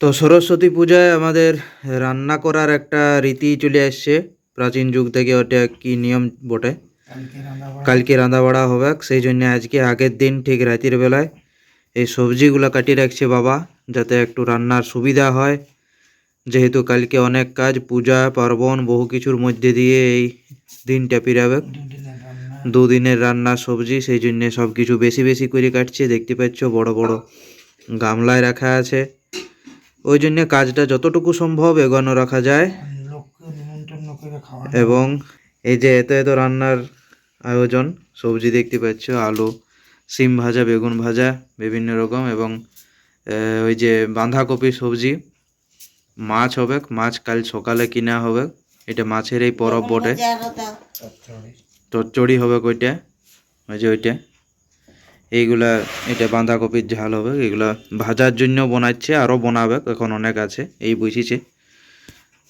তো সরস্বতী পূজায় আমাদের রান্না করার একটা রীতি চলে আসছে। প্রাচীন যুগ থেকে ওটা কি নিয়ম বটে? কালকে রান্না বাড়া হবে। সেই জন্য আজকে আগের দিন ঠিক রাতের বেলায় এই সবজিগুলো কাটিয়ে রাখছে বাবা যাতে একটু রান্নার সুবিধা হয়। যেহেতু কালকে অনেক কাজ পূজা পার্বণ বহু কিছুর মধ্যে দিয়ে এই দিনটা পিরাবে। দুদিনের রান্না সবজি সেই জন্য সব কিছু বেশি বেশি করে কাটছে। দেখতে পাচ্ছ বড় বড় গামলায় রাখা আছে। ওই জন্য কাজটা যতটুকু সম্ভব এগোনো রাখা যায়। লোককে নিমন্ত্রণ করে খাওয়া এবং এই যে এত এত রান্নার আয়োজন সবজি দেখতে পাচ্ছ আলু সিম ভাজা বেগুন ভাজা বিভিন্ন রকম এবং ওই যে বাঁধাকপি সবজি। মাছ হবে মাছ কাল সকালে কিনা হবে। এটা মাছের এই পরব বটে। চচ্চড়ি হবে ওইটা ওই যে ওইটা। এইগুলা, এটা বাঁধাকপির ঝাল হবে, এগুলা ভাজার জন্য বানাচ্ছে আরও বানাবে, এখন অনেক আছে, এই বুঝিছে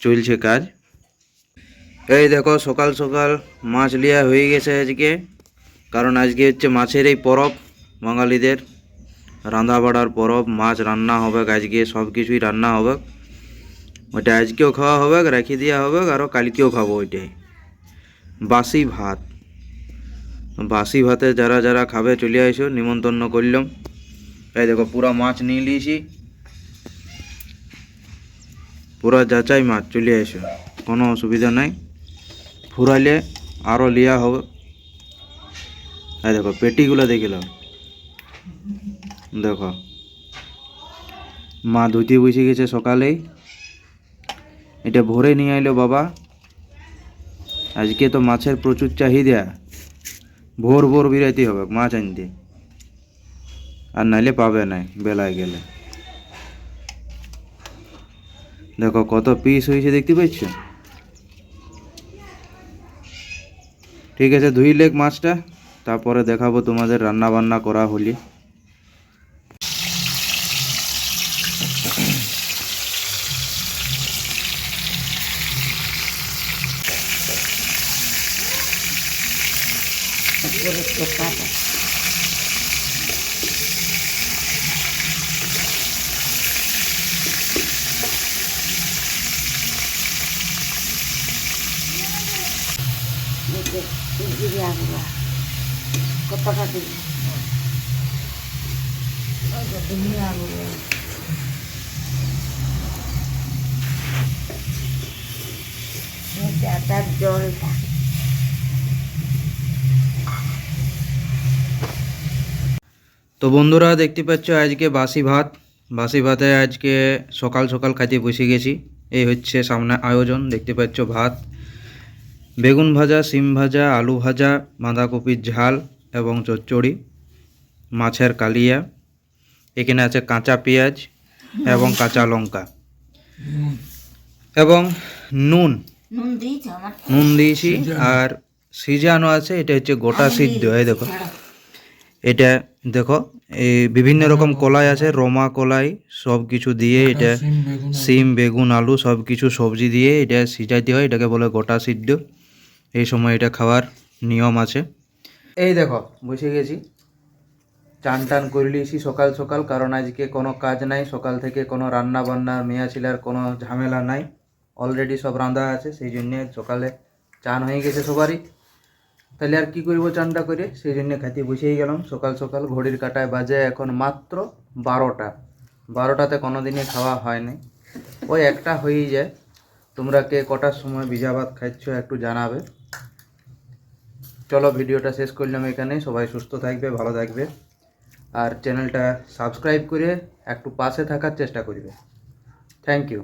চলছে কাজ। এই দেখো, সকাল সকাল মাছ লিয়া হয়ে গেছে আজকে, কারণ আজকে হচ্ছে মাছের এই পরব, বাঙালিদের রান্না বাড়ার পরব, মাছ রান্না হবে, আজকে সব কিছুই রান্না হবে। ওইটা আজকেও খাওয়া হবে, রেখে দেওয়া হবে আরও কালকেও খাব ওইটাই। বাসি ভাত। বাসি ভাতে যারা যারা খাবে চলে আইসো, নিমন্ত্রণ করলাম। এই দেখো, পুরা মাছ নিয়ে নিয়েছি। পুরা যাচাই মাছ চলে আইসো। কোনো অসুবিধা নাই। ফুরাইলে আরও লিয়া হবে। এই দেখো, পেটিগুলো দেখিলাম দেখো। মা ধুতি বসে গেছে সকালেই। এটা ভোরে নিয়ে আইলো বাবা। আজকে তো মাছের প্রচুর চাহিদা। ভোর ভোর বিরাইতে হবে, মাছ আনতে। আর নাইলে পাবে না, বেলায় গেলে। দেখো কত পিস হয়েছে, দেখতে পাচ্ছ? ঠিক আছে, ধুই লেগ মাছটা, তারপরে দেখাবো তোমাদের রান্না বান্না করা হলি। turut ke atas Ini dia, Bu. di Kadir. Ini dia, Bu. Ini dia, Ini dia, তো বন্ধুরা দেখতে পাচ্ছ আজকে বাসি ভাত। বাসি ভাতে আজকে সকাল সকাল খাইতে বসে গেছি। এই হচ্ছে সামনে আয়োজন দেখতে পাচ্ছ ভাত। বেগুন ভাজা সিম ভাজা আলু ভাজা বাঁধাকপির ঝাল এবং চচ্চড়ি মাছের কালিয়া এখানে আছে কাঁচা পেঁয়াজ এবং কাঁচা লঙ্কা। এবং নুন। নুন দিয়েছ আমার। নুন দিয়েছি আর সিজানো আছে এটা হচ্ছে গোটা সিদ্ধ এই দেখো। এটা দেখো এই বিভিন্ন রকম কলাই আছে রমা কলাই সব কিছু দিয়ে এটা সিম বেগুন আলু। সব কিছু সবজি দিয়ে এটা সিজাইতে হয় এটাকে বলে গোটা সিদ্ধ। এই সময় এটা খাওয়ার নিয়ম আছে। এই দেখো বসে গেছি। চান টান করে লিয়েছি সকাল সকাল কারণ আজকে কোনো কাজ নাই সকাল থেকে কোনো রান্না বান্না মেয়া ছিলার কোনো ঝামেলা নাই। অলরেডি সব রাঁধা আছে সেই জন্যে সকালে চান হয়ে গেছে সবারই। তাহলে আর কি করব চানটা করে? সেই জন্য খাইতে বসেই গেলাম। সকাল সকাল ঘড়ির কাটায় বাজে এখন মাত্র বারোটা। বারোটাতে কোনো দিনই খাওয়া হয়নি ওই একটা হয়েই যায়। তোমরা কে কটার সময় ভিজা ভাত খাচ্ছ একটু জানাবে। চলো ভিডিওটা শেষ করলাম এখানে সবাই সুস্থ থাকবে, ভালো থাকবে। আর চ্যানেলটা সাবস্ক্রাইব করে একটু পাশে থাকার চেষ্টা করবে। Thank you